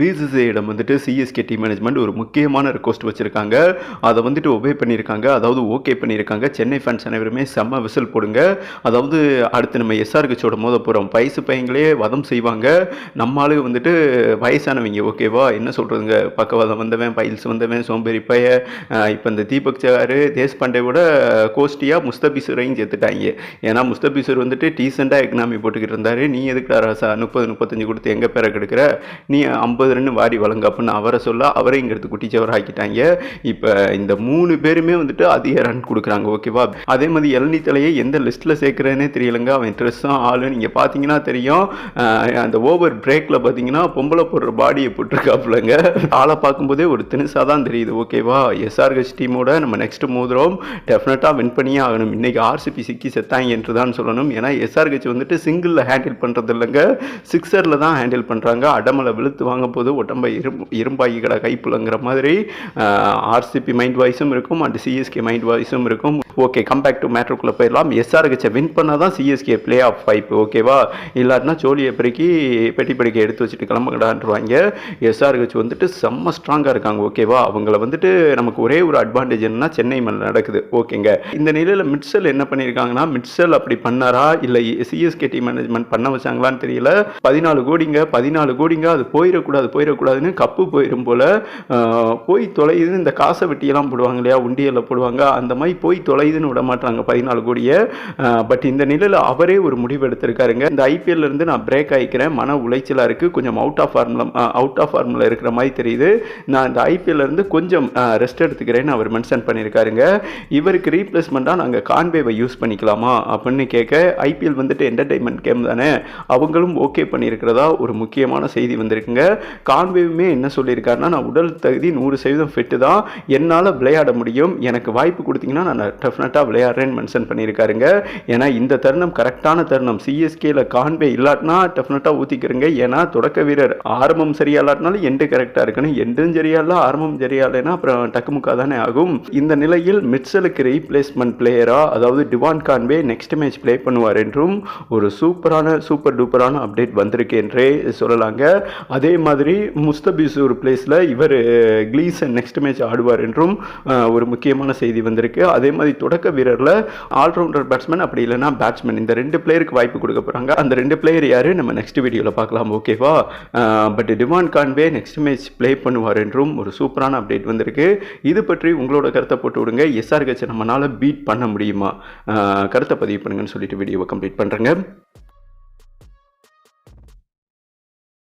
பிசிசிஐடம் வந்துட்டு CSK team management ஒரு முக்கியமான ரிக்வஸ்ட் வச்சுருக்காங்க. அதை வந்துட்டு ஒபே பண்ணியிருக்காங்க அதாவது ஓகே பண்ணியிருக்காங்க சென்னை ஃபேன்ஸ் அனைவருமே செம்ம விசில் போடுங்க. அதாவது அடுத்து நம்ம எஸ்ஆர் கட்சியோட மோத போகிறோம் வயசு பையங்களே வதம் செய்வாங்க. நம்ம வந்துட்டு வயசானவங்க ஓகேவா என்ன சொல்கிறதுங்க பக்கவாதம் வந்தவன் பைல்ஸ் வந்தவன் சோம்பேறி பைய இப்போ இந்த தீபக் சாரு தேஷ்பாண்டேவோட கோஷ்டியாக முஸ்தபிசுரையும் சேர்த்துட்டாங்க. ஏன்னா முஸ்தபிசுர் வந்துட்டு டீசெண்டாக எக்கனாமி போட்டுக்கிட்டு இருந்தார். நீ எதுக்குடா ராசா? முப்பது முப்பத்தஞ்சு கொடுத்து எங்கே பேரை கெடுக்கிற? நீ ஐம்பது ரன் வாரி வழங்க அப்படின்னு அவரை சொல்ல அவரை இங்கிறது குட்டிச்சவர் ஆக்கிட்டாங்க இப்போ இந்த மூணு பேருமே வந்துட்டு அதிக ரன் கொடுக்குறாங்க ஓகேவா அதே மாதிரி இளநீ தலையை எந்த லிஸ்ட்டில் சேர்க்குறேனே தெரியலங்க. அவன் ட்ரெஸ்ஸும் ஆளு நீங்கள் பார்த்தீங்கன்னா தெரியும். அந்த ஓவர் பிரேக்கில் பார்த்தீங்கன்னா பொம்பளை போடுற பாடியை போட்டிருக்காப்புலங்க. ஆளை பார்க்கும்போதே ஒரு தினுசாக தான் தெரியுது ஓகேவா எஸ்ஆர்ஹெச் டீமோட நம்ம நெக்ஸ்ட் மோதுறோம் டெஃபினட்டாக வின் பண்ணியே ஆகணும். இன்னைக்கு ஆர்சிபி சிக்கி செத்தாங்க என்று தான் சொல்லணும். ஏன்னா எஸ்ஆர்ஹெச் வந்துட்டு சிங்கிளில் ஹேண்டில் பண்ணுறது இல்லைங்க சிக்ஸரில் தான் ஹேண்டில் பண்ணுறாங்க அடமலை வெளுத்து வாங்க போது உடம்பை இரும் இரும்பாகி கடை கைப்புலங்கிற மாதிரி ஆர்சிபி மைண்ட் வாய்ஸும் இருக்கும் அண்ட் சிஎஸ்கே மைண்ட் வாய்ஸும் இருக்கும். ஓகே கம்பேக் டு மேட்ருக்குள்ளே போயிடலாம். எஸ்ஆர்ஹெச்சை வின் பண்ணால் தான் சிஎஸ்கே பிளே ஆஃப் வாய்ப்பு ஓகேவா இல்லாட்டினா சோழியை பெருக்கி பெட்டி படிக்க எடுத்து வச்சுட்டு கிளம்புங்கடான்றாங்க எஸ்ஆர்ஹெச் வந்துட்டு செம்ம ஸ்ட்ராங்காக இருக்காங்க ஓகேவா அவங்கள வந்துட்டு நமக்கு ஒரே ஒரு அட்வான்டேஜ் என்னன்னா சென்னை மேலே நடக்குது ஓகேங்க இந்த நிலையில் மிட்சல் என்ன பண்ணியிருக்காங்கன்னா மிட்சல் அப்படி பண்ணாரா? இல்லை சிஎஸ்கே டீம் மேனேஜ்மெண்ட் பண்ண வச்சாங்களான்னு தெரியல. பதினாலு கோடிங்க பதினாலு கோடிங்க அது போயிடக்கூடாது. போயிடக்கூடாதுன்னு கப்பு போயிடும் போல் போய் தொலையுதுன்னு இந்த காசை வெட்டியெல்லாம் போடுவாங்க இல்லையா உண்டியலில் போடுவாங்க அந்த மாதிரி போய் தொலையுதுன்னு விட மாட்டாங்க பதினாலு கோடியை. பட் இந்த நிலையில் அவரே ஒரு முடிவு எடுத்திருக்காருங்க. இந்த ஐபிஎல்லேருந்து நான் பிரேக் ஆகிக்கிறேன் மன உளைச்சலாக இருக்குது கொஞ்சம் அவுட் ஆஃப் ஃபார்மில் அவுட் ஆஃப் ஃபார்மில் இருக்கிற மாதிரி தெரியுது. நான் இந்த ஐபிஎல்லேருந்து கொஞ்சம் ரெஸ்ட் எடுத்துக்கிறேன்னு அவர் மென்ஷன் பண்ணியிருக்காருங்க. இவருக்கு ரீப்ளேஸ்மெண்ட்டாக நாங்கள் கான்வேவை யூஸ் பண்ணிக்கலாமா அப்படின்னு கேட்க ஐபிஎல் வந்துட்டு என்டர்டைன்மெண்ட் கேம் தானே அவங்களும் ஓகே பண்ணியிருக்கிறதா ஒரு முக்கியமான செய்தி வந்திருக்குங்க. கான்வேவுமே என்ன சொல்லியிருக்காருன்னா நான் உடல் தகுதி நூறு சதவீதம் ஃபிட்டு தான் என்னால் விளையாட முடியும் எனக்கு வாய்ப்பு கொடுத்தீங்கன்னா நான் டெஃபினட்டாக விளையாடுறேன்னு மென்ஷன் பண்ணியிருக்காருங்க. ஏன்னா இந்த தருணம் கரெக்டான தருணம். சிஎஸ்கேல கான்வே இல்லாட்டினா டெஃபினட்டாக ஊற்றிக்கிறேங்க ஏன்னா தொடக்க வீரர் ஆரம்பம் சரியா இல்லாட்டினாலும் எண்டு கரெக்டாக இருக்கணும். எண்டும் சரியா இல்லை ஆரம்பம் சரியா இல்லைன்னா அப்புறம் டக்குமுக்கா தானே ஆகும். இந்த நிலையில் மிட்சலுக்கு ரீப்ளேஸ்மெண்ட் பிளேயராக அதாவது Devon Conway next match play பண்ணுவார் என்றும் ஒரு சூப்பரான சூப்பர் டூப்பரான அப்டேட் வந்திருக்கு என்றே சொல்லலாங்க. அதே மாதிரி மாதிரி முஸ்தபிசூர் பிளேஸில் இவர் கிளீசன் நெக்ஸ்ட் மேட்ச் ஆடுவார் என்றும் ஒரு முக்கியமான செய்தி வந்திருக்கு. அதே மாதிரி தொடக்க வீரரில் ஆல்ரவுண்டர் பேட்ஸ்மேன் அப்படி இல்லைன்னா பேட்ஸ்மேன் இந்த ரெண்டு பிளேயருக்கு வாய்ப்பு கொடுக்க போகிறாங்க அந்த ரெண்டு பிளேயர் யார்? நம்ம நெக்ஸ்ட் வீடியோவில் பார்க்கலாம். ஓகேவா but Devon Conway next match play பண்ணுவார் என்றும் ஒரு சூப்பரான அப்டேட் வந்திருக்கு. இது பற்றி உங்களோட கருத்தை போட்டு விடுங்க. எஸ்ஆர் கட்சி நம்மளால் பீட் பண்ண முடியுமா? கருத்தை பதிவு பண்ணுங்கன்னு சொல்லிட்டு வீடியோவை கம்ப்ளீட் பண்ணுறேங்க